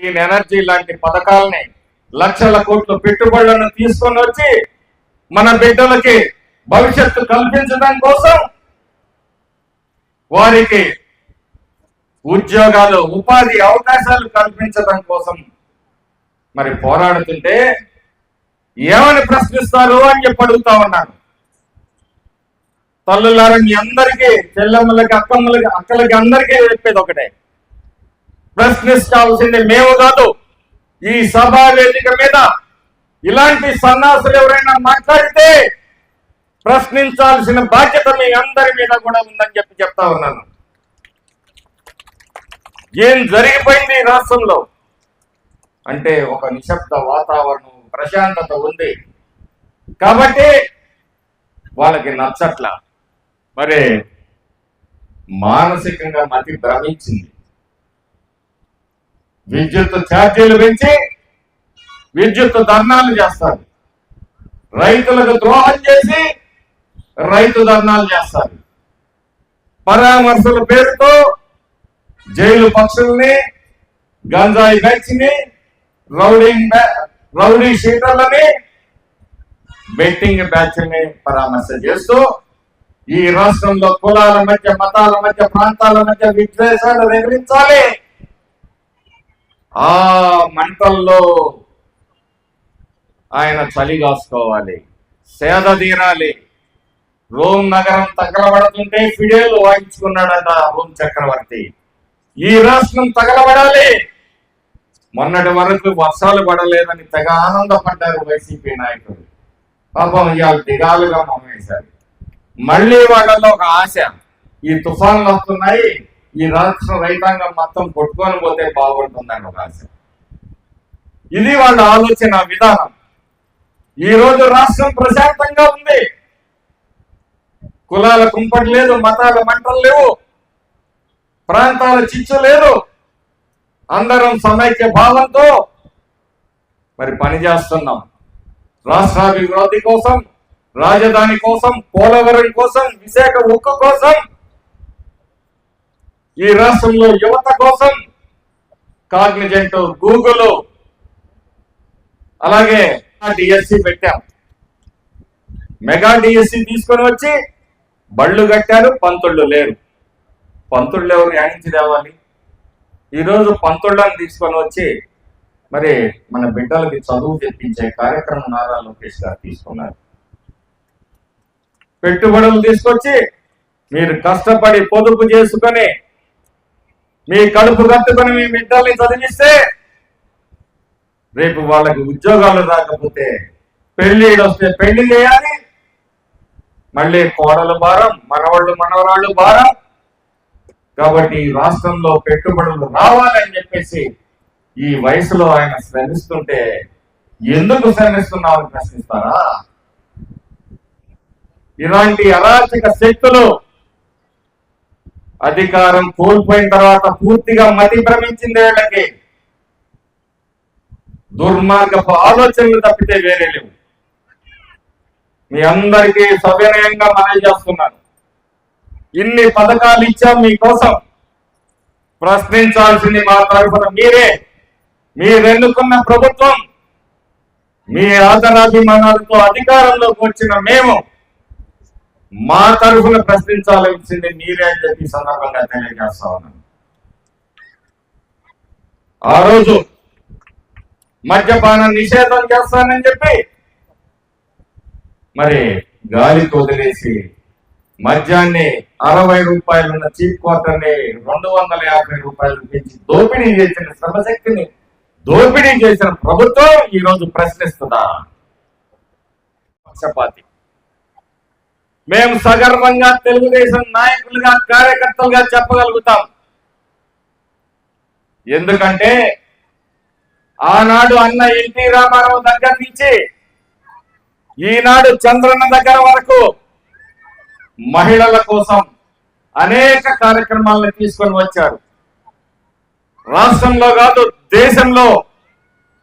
Green energy లాంటి పథకాలని లక్షల కోట్ల పెట్టుబడులను తీసుకొని వచ్చి మన బిడ్డలకి భవిష్యత్తు కల్పించడం కోసం వారికి ఉద్యోగాలు ఉపాధి అవకాశాలు కల్పించడం కోసం మరి పోరాడుతుంటే ఏమని ప్రశ్నిస్తారు అని చెప్పి అడుగుతా ఉన్నాను. తల్లులారని అందరికీ చెల్లెమ్మలకి అక్కమ్మలకి అక్కలకి అందరికీ చెప్పేది ఒకటే. ప్రశ్నించాల్సింది మేము కాదు ఈ సభా వేదిక మీద ఇలాంటి సన్నాసులు ఎవరైనా మాట్లాడితే ప్రశ్నించాల్సిన బాధ్యత మీ అందరి మీద కూడా ఉందని చెప్పి చెప్తా ఉన్నాను. ఏం జరిగిపోయింది ఈ రాష్ట్రంలో? అంటే ఒక నిశ్శబ్ద వాతావరణం ప్రశాంతత ఉంది. కాబట్టి వాళ్ళకి నచ్చట్ల. మరి మానసికంగా మతి భ్రమించింది. విద్యుత్ ఛార్జీలు పెంచి విద్యుత్ ధర్నాలు చేస్తారు. రైతులకు ద్రోహం చేసి రైతు ధర్నాలు చేస్తారు. పరామర్శల పేరుతో జైలు పక్షుల్ని గంజాయి బ్యాచ్ని రౌడీ రౌడీ షీటర్లని బెట్టింగ్ బ్యాచ్ని పరామర్శ చేస్తూ ఈ రాష్ట్రంలో కులాల మధ్య మతాల మధ్య ప్రాంతాల మధ్య విద్వేషాలు నిర్మించాలి. ఆ మంటల్లో ఆయన చలి కాసుకోవాలి. సేద తీరాలి. రోమ్ నగరం తగలబడుతుంటే ఫిడేలు వాయించుకున్నాడట రోమ్ చక్రవర్తి. ఈ రాష్ట్రం తగలబడాలి. మొన్నటి వరకు వర్షాలు పడలేదని తెగ ఆనందపడ్డారు వైసీపీ నాయకులు. పాపం ఇవాళ దిగాలుగా మమ్మేశారు మళ్ళీ వాళ్ళలో ఒక ఆశ ఈ తుఫాన్లు వస్తున్నాయి. ఈ రాష్ట్ర రైతాంగం మొత్తం కొట్టుకొని పోతే బాగుంటుందని ఒక ఆశ. ఇది వాళ్ళ ఆలోచన విధానం. ఈ రోజు రాష్ట్రం ప్రశాంతంగా ఉంది. కులాల కుంపటి లేదు మతాల మంటలు లేవు. ప్రాంతాల చిచ్చు లేదు. అందరం సమైక్య భావంతో మరి పని చేస్తున్నాం. రాష్ట్రాభివృద్ధి కోసం రాజధాని కోసం పోలవరం కోసం విశాఖ ఉక్కు కోసం ఈ రాష్ట్రంలో యువత కోసం కాగ్నిజెంట్ గూగుల్ అలాగే డిఎస్సి పెట్టాం. మెగా డిఎస్సి తీసుకొని వచ్చి బళ్ళు కట్టారు పంతుళ్ళు లేరు. పంతుళ్ళు ఎవరు యాడించి తేవాలి? ఈరోజు పంతుళ్ళని తీసుకొని వచ్చి మరి మన బిడ్డలకి చదువు తెప్పించే కార్యక్రమం నారా లోకేష్ గారు తీసుకున్నారు. పెట్టుబడులు తీసుకొచ్చి మీరు కష్టపడి పొదుపు చేసుకొని మీ కడుపు కట్టుకొని మీ బిడ్డల్ని చదివిస్తే రేపు వాళ్ళకి ఉద్యోగాలు రాకపోతే పెళ్ళిళ్ళు వస్తే పెళ్ళి చేయాలి. మళ్ళీ కోడలు భారం మనవాళ్ళు మనవరాళ్ళు భారం. కాబట్టి రాష్ట్రంలో పెట్టుబడులు రావాలని చెప్పేసి ఈ వయసులో ఆయన శ్రమిస్తుంటే ఎందుకు శ్రమిస్తున్నామని ప్రశ్నిస్తారా? ఇలాంటి అరాచక శక్తులు అధికారం కోల్పోయిన తర్వాత పూర్తిగా మతి భ్రమించింది వీళ్ళకి. దుర్మార్గపు ఆలోచనలు తప్పితే వేరే లేవు. మీ అందరికీ సవినయంగా మనవి చేస్తున్నాను. ఇన్ని పథకాలు ఇచ్చాం మీకోసం ప్రశ్నించాల్సింది మా తరఫున మీరే. మీరెన్నుకున్న ప్రభుత్వం మీ ఆదరాభిమానాలతో అధికారంలోకి వచ్చిన మేము మా తరఫున ప్రశ్నించాల్సింది మీరే అని చెప్పి సందర్భంగా తెలియజేస్తా ఉన్నాను. ఆ రోజు మద్యపాన నిషేధం చేస్తానని చెప్పి మరి గాలి వదిలేసి మద్యాన్ని అరవై రూపాయలున్న చీప్ క్వార్టర్ని రెండు వందల యాభై రూపాయలు పెంచి దోపిడీ చేసిన శ్రమశక్తిని దోపిడీ చేసిన ప్రభుత్వం ఈ రోజు ప్రశ్నిస్తుందా? పక్షపాతి. మేము సగర్వంగా తెలుగుదేశం నాయకులుగా కార్యకర్తలుగా చెప్పగలుగుతాం. ఎందుకంటే ఆనాడు అన్న ఎన్టీ రామారావు దగ్గర నుంచి ఈనాడు చంద్రన్న దగ్గర వరకు మహిళల కోసం అనేక కార్యక్రమాలను తీసుకొని వచ్చారు. రాష్ట్రంలో కాదు దేశంలో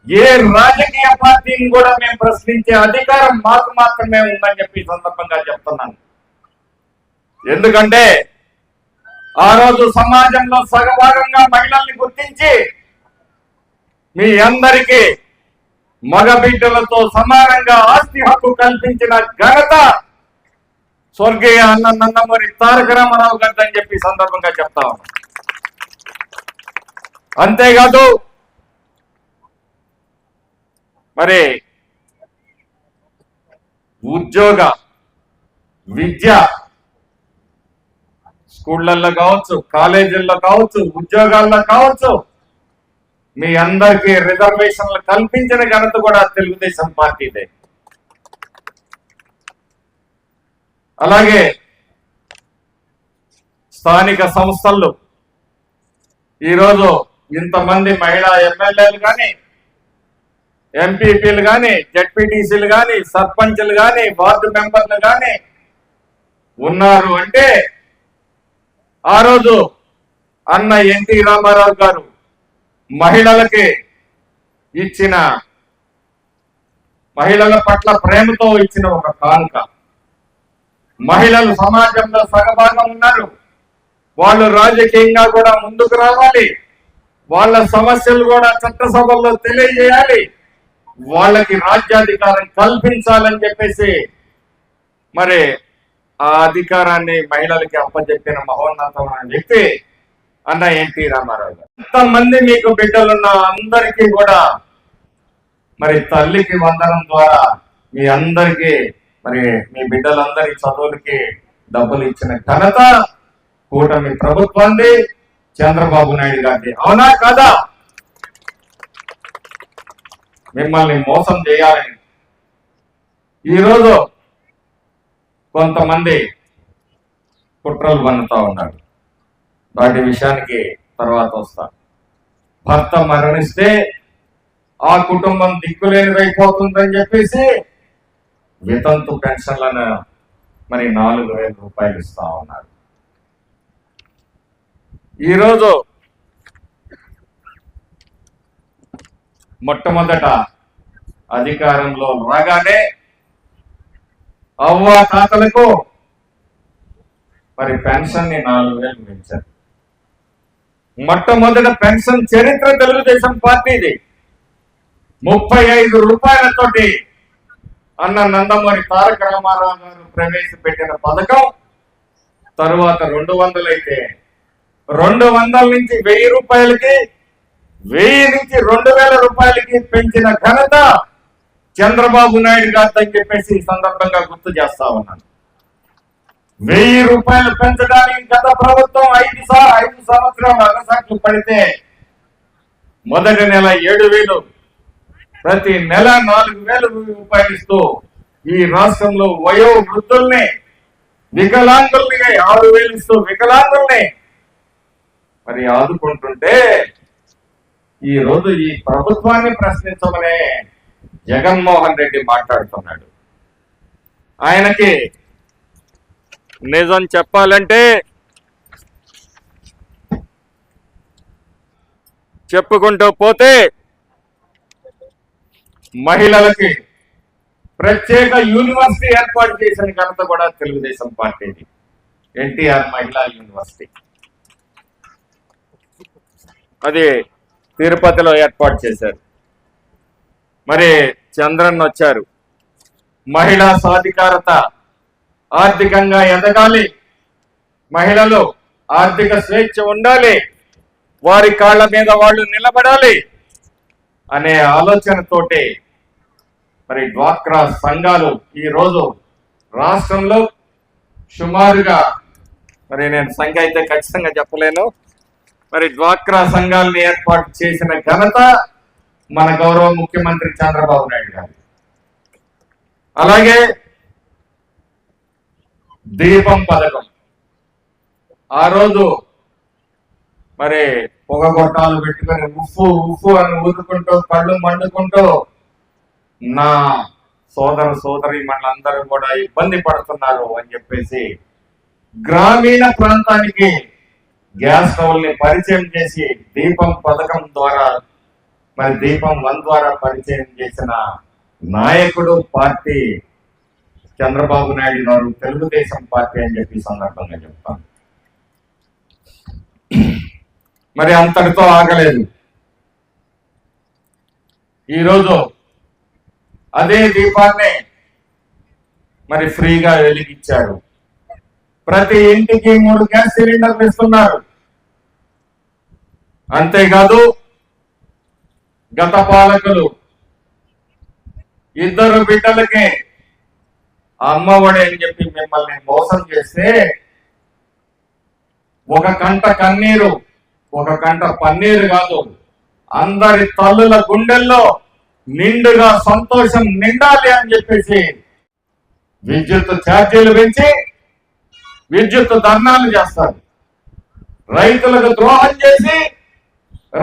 ఏ రాజకీయ పార్టీని కూడా మేము ప్రశ్నించే అధికారం మాకు మాత్రమే ఉందని చెప్పి సందర్భంగా చెప్తున్నాను. ఎందుకంటే ఆ రోజు సమాజంలో సగభాగంగా మహిళల్ని గుర్తించి మీ అందరికీ మగబిడ్డలతో సమానంగా ఆస్తి హక్కు కల్పించిన ఘనత స్వర్గీయ అన్న నందమూరి తారక రామారావు గారు అని చెప్పి సందర్భంగా చెప్తా ఉన్నాం అంతేకాదు మరి ఉద్యోగ విద్య స్కూళ్ళల్లో కావచ్చు కాలేజీల్లో కావచ్చు ఉద్యోగాల్లో కావచ్చు మీ అందరికీ రిజర్వేషన్లు కల్పించిన ఘనత కూడా తెలుగుదేశం పార్టీదే. అలాగే స్థానిక సంస్థల్లో ఈరోజు ఇంతమంది మహిళా ఎమ్మెల్యేలు కానీ ఎంపీపీలు కానీ జడ్పీటీసీలు కానీ సర్పంచ్లు కానీ వార్డు మెంబర్లు కానీ ఉన్నారు అంటే ఆ రోజు అన్న ఎన్టీ రామారావు గారు మహిళలకి ఇచ్చిన మహిళల పట్ల ప్రేమతో ఇచ్చిన ఒక కానుక. మహిళలు సమాజంలో సగభాగం ఉన్నారు. వాళ్ళు రాజకీయంగా కూడా ముందుకు రావాలి. వాళ్ళ సమస్యలు కూడా చట్టసభల్లో తెలియజేయాలి. వాళ్ళకి రాజ్యాధికారం కల్పించాలని చెప్పేసి మరి ఆ అధికారాన్ని మహిళలకి అప్పచెప్పిన అని చెప్పి అన్న ఎన్టీ రామారావు గారు. ఎంతమంది మీకు బిడ్డలున్న అందరికీ కూడా మరి తల్లికి వందనం ద్వారా మీ అందరికీ మరి మీ బిడ్డలందరి చదువులకి డబ్బులు ఇచ్చిన ఘనత కూటమి ప్రభుత్వాన్ని చంద్రబాబు నాయుడు గారిది. అవునా కాదా? మిమ్మల్ని మోసం చేయాలని. ఈరోజు కొంతమంది కుట్రలు పన్నుతూ ఉన్నారు. వాటి విషయానికి తర్వాత వస్తా. భర్త మరణిస్తే ఆ కుటుంబం దిక్కులేనిదైపోతుందని చెప్పేసి వితంతు పెన్షన్లను మరి నాలుగు వేల రూపాయలు ఇస్తా ఉన్నారు. ఈరోజు మొట్టమొదట అధికారంలో రాగానే అవ్వ తాతలకు మరి పెన్షన్ని నాలుగు వేలు పెంచారు మొట్టమొదట పెన్షన్ చరిత్ర తెలుగుదేశం పార్టీది. ముప్పై ఐదు రూపాయలతోటి అన్న నందమూరి తారక రామారావు గారు ప్రవేశపెట్టిన పథకం తరువాత రెండు వందలు అయితే రెండు వందల నుంచి వెయ్యి రూపాయలకి వెయ్యి నుంచి రెండు వేల రూపాయలకి పెంచిన ఘనత చంద్రబాబు నాయుడు గారు చెప్పేసి ఈ సందర్భంగా గుర్తు చేస్తా ఉన్నాను. వెయ్యి రూపాయలు పెంచడానికి గత ప్రభుత్వం ఐదు సార్ ఐదు సంవత్సరాలు అగసాట్లు పడితే మొదటి నెల ఏడు వేలు ప్రతి నెల నాలుగు వేల రూపాయలు ఇస్తూ ఈ రాష్ట్రంలో వయో వృద్ధుల్ని వికలాంగుల్ని ఆరు వేలు ఇస్తూ వికలాంగుల్ని మరి ఆదుకుంటుంటే ఈ రోజు ఈ ప్రభుత్వాన్ని ప్రశ్నించమనే జగన్మోహన్ రెడ్డి మాట్లాడుతున్నాడు. ఆయనకి నిజం చెప్పాలంటే చెప్పుకుంటూ పోతే మహిళలకి ప్రత్యేక యూనివర్సిటీ ఏర్పాటు చేసిన ఘనత కూడా తెలుగుదేశం పార్టీది. ఎన్టీఆర్ మహిళా యూనివర్సిటీ. అది తిరుపతిలో ఏర్పాటు చేశారు. మరి చంద్రన్ వచ్చారు. మహిళా సాధికారత ఆర్థికంగా ఎదగాలి. మహిళలు ఆర్థిక స్వేచ్ఛ ఉండాలి. వారి కాళ్ళ మీద వాళ్ళు నిలబడాలి అనే ఆలోచనతోటి మరి డ్వాక్రా సంఘాలు ఈ రోజు రాష్ట్రంలో సుమారుగా మరి నేను సంఖ్య అయితే ఖచ్చితంగా చెప్పలేను. మరి డ్వాక్రా సంఘాలను ఏర్పాటు చేసిన ఘనత మన గౌరవ ముఖ్యమంత్రి చంద్రబాబు నాయుడు గారు. అలాగే దీపం పథకం. ఆ రోజు మరి పొగ గొట్టాలు పెట్టుకొని ఉఫ్ఫు ఉఫ్ఫు అని ఊదుకుంటూ కళ్ళు మండుకుంటూ నా సోదర సోదరి మనందరూ కూడా ఇబ్బంది పడుతున్నారు అని చెప్పేసి గ్రామీణ ప్రాంతానికి గ్యాస్ స్టవ్ని పరిచయం చేసి దీపం పథకం ద్వారా మరి దీపం వన్ ద్వారా పరిచయం చేసిన నాయకుడు పార్టీ చంద్రబాబు నాయుడు గారు తెలుగుదేశం పార్టీ అని చెప్పి సందర్భంగా చెప్తాను. మరి అంతటితో ఆగలేదు. ఈరోజు అదే దీపాన్ని మరి ఫ్రీగా వెలిగించారు. ప్రతి ఇంటికి మూడు గ్యాస్ సిలిండర్లు ఇస్తున్నారు. అంతేకాదు గత పాలకులు ఇద్దరు బిడ్డలకి అమ్మఒడి అని చెప్పి మిమ్మల్ని మోసం చేస్తే ఒక కంట కన్నీరు ఒక కంట పన్నీరు కాదు అందరి తల్లుల గుండెల్లో నిండుగా సంతోషం నిండాలి అని చెప్పేసి విద్యుత్ ఛార్జీలు పెంచి విద్యుత్ ధర్నాలు చేస్తారు. రైతులకు ద్రోహం చేసి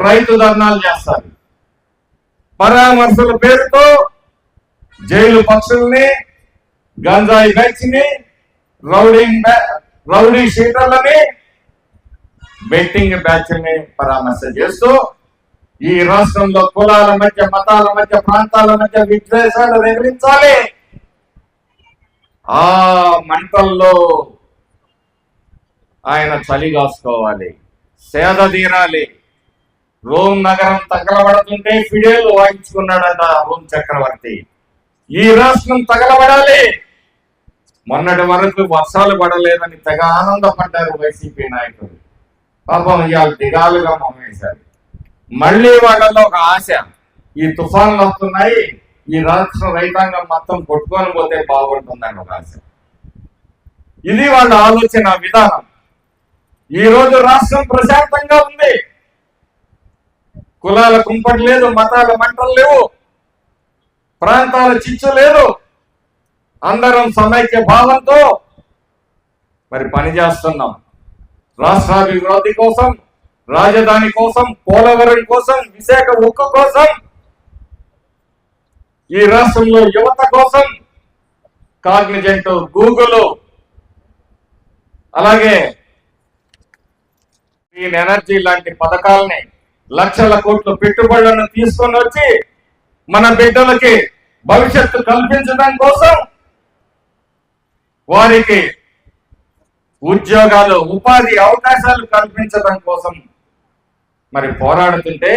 రైతు ధర్నాలు చేస్తారు. పరామర్శల పేరుతో జైలు పక్షుల్ని గంజాయి బ్యాచ్ని రౌడీ రౌడీ షీటర్లని బెట్టింగ్ బ్యాచ్ని పరామర్శ చేస్తూ ఈ రాష్ట్రంలో కులాల మధ్య మతాల మధ్య ప్రాంతాల మధ్య విద్వేషాలు రగిలించాలి ఆ మంటల్లో ఆయన చలి కాసుకోవాలి. సేద తీరాలి. రోమ్ నగరం తగలబడుతుంటే ఫిడేలు వాయించుకున్నాడట రోమ్ చక్రవర్తి. ఈ రాష్ట్రం తగలబడాలి. మొన్నటి వరకు వర్షాలు పడలేదని తెగ ఆనందపడ్డారు వైసీపీ నాయకులు. పాపం ఇవాళ దిగాలుగా మమ్మేశారు మళ్ళీ వాళ్ళలో ఒక ఆశ ఈ తుఫాన్లు వస్తున్నాయి ఈ రాష్ట్ర రైతాంగం మొత్తం కొట్టుకొని పోతే బాగుంటుందని ఒక ఆశ. ఇది వాళ్ళ ఆలోచన విధానం. ఈ రోజు రాష్ట్రం ప్రశాంతంగా ఉంది. కులాల కుంపటి లేదు మతాల మంటలు లేవు ప్రాంతాల చిచ్చు లేదు. అందరం సమైక్య భావంతో మరి పని చేస్తున్నాం. రాష్ట్రాభివృద్ధి కోసం రాజధాని కోసం పోలవరం కోసం విశాఖ ఉక్కు కోసం ఈ రాష్ట్రంలో యువత కోసం కాగ్నిజెంట్ గూగుల్ అలాగే గ్రీన్ ఎనర్జీ లాంటి పథకాలని లక్షల కోట్ల పెట్టుబడులను తీసుకొని వచ్చి మన బిడ్డలకి భవిష్యత్తు కల్పించడం కోసం వారికి ఉద్యోగాలు ఉపాధి అవకాశాలు కల్పించడం కోసం మరి పోరాడుతుంటే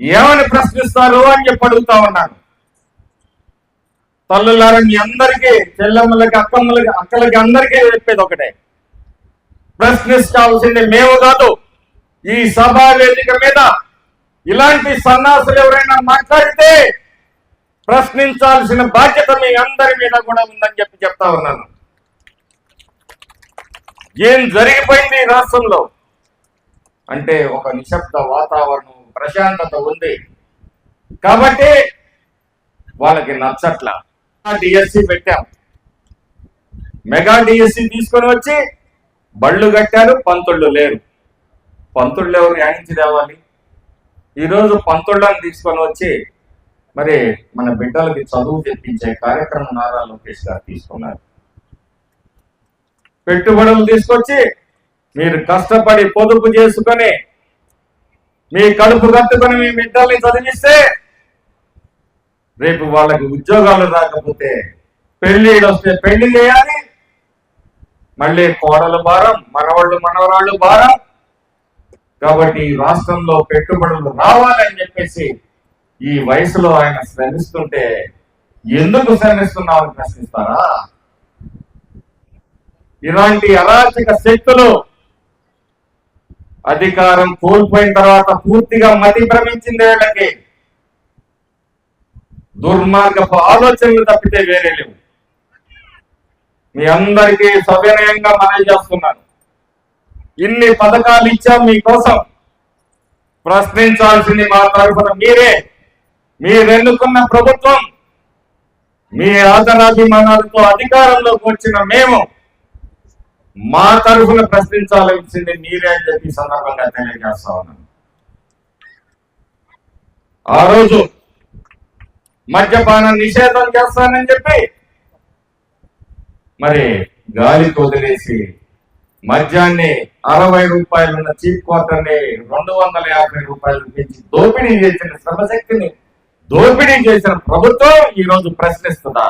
ఏమని ప్రశ్నిస్తారు అని చెప్పి అడుగుతా ఉన్నాను. తల్లులారని అందరికీ చెల్లెమ్మలకి అక్కమ్మలకి అక్కలకి అందరికీ చెప్పేది ఒకటే. ప్రశ్నించాల్సింది మేము కాదు ఈ సభా వేదిక మీద ఇలాంటి సన్నాసులు ఎవరైనా మాట్లాడితే ప్రశ్నించాల్సిన బాధ్యత మీ అందరి మీద కూడా ఉందని చెప్పి చెప్తా ఉన్నాను. ఏం జరిగిపోయింది రాష్ట్రంలో? అంటే ఒక నిశ్శబ్ద వాతావరణం ప్రశాంతత ఉంది. కాబట్టి వాళ్ళకి నచ్చట్ల. డిఎస్సి పెట్టాం. మెగా డిఎస్సి తీసుకొని వచ్చి బళ్ళు కట్టారు పంతుళ్ళు లేరు. పంతుళ్ళు ఎవరు యాడించి తేవాలి ఈరోజు పంతుళ్ళని తీసుకొని వచ్చి మరి మన బిడ్డలకి చదువు తెప్పించే కార్యక్రమం నారా లోకేష్ గారు తీసుకున్నారు. పెట్టుబడులు తీసుకొచ్చి మీరు కష్టపడి పొదుపు చేసుకొని మీ కడుపు కట్టుకొని మీ బిడ్డల్ని చదివిస్తే రేపు వాళ్ళకి ఉద్యోగాలు రాకపోతే పెళ్ళి వస్తే పెళ్ళి చేయాలి మళ్ళీ కోడలు భారం మనవాళ్ళు మనవరాళ్ళు భారం. కాబట్టి రాష్ట్రంలో పెట్టుబడులు రావాలని చెప్పేసి ఈ వయసులో ఆయన శ్రమిస్తుంటే ఎందుకు శ్రమిస్తున్నామని ప్రశ్నిస్తారా? ఇలాంటి అరాచక శక్తులు అధికారం కోల్పోయిన తర్వాత పూర్తిగా మతి భ్రమించింది వీళ్ళకి. దుర్మార్గపు ఆలోచనలు తప్పితే వేరే లేవు. మీ అందరికీ సవినయంగా మనవి చేస్తున్నాను. ఇన్ని పథకాలు ఇచ్చాం మీకోసం ప్రశ్నించాల్సింది మా తరఫున మీరే. మీరెన్నుకున్న ప్రభుత్వం మీ ఆదరాభిమానాలతో అధికారంలోకి వచ్చిన మేము మా తరఫున ప్రశ్నించాల్సింది మీరే అని చెప్పి సందర్భంగా తెలియజేస్తా ఉన్నాను. ఆ రోజు మద్యపాన నిషేధం చేస్తానని చెప్పి మరి గాలికి వదిలేసి మద్యాన్ని అరవై రూపాయలున్న చీప్ క్వార్టర్ని రెండు వందల యాభై రూపాయలు పెంచి దోపిడీ చేసిన శ్రమశక్తిని దోపిడీ చేసిన ప్రభుత్వం ఈ రోజు ప్రశ్నిస్తుందా?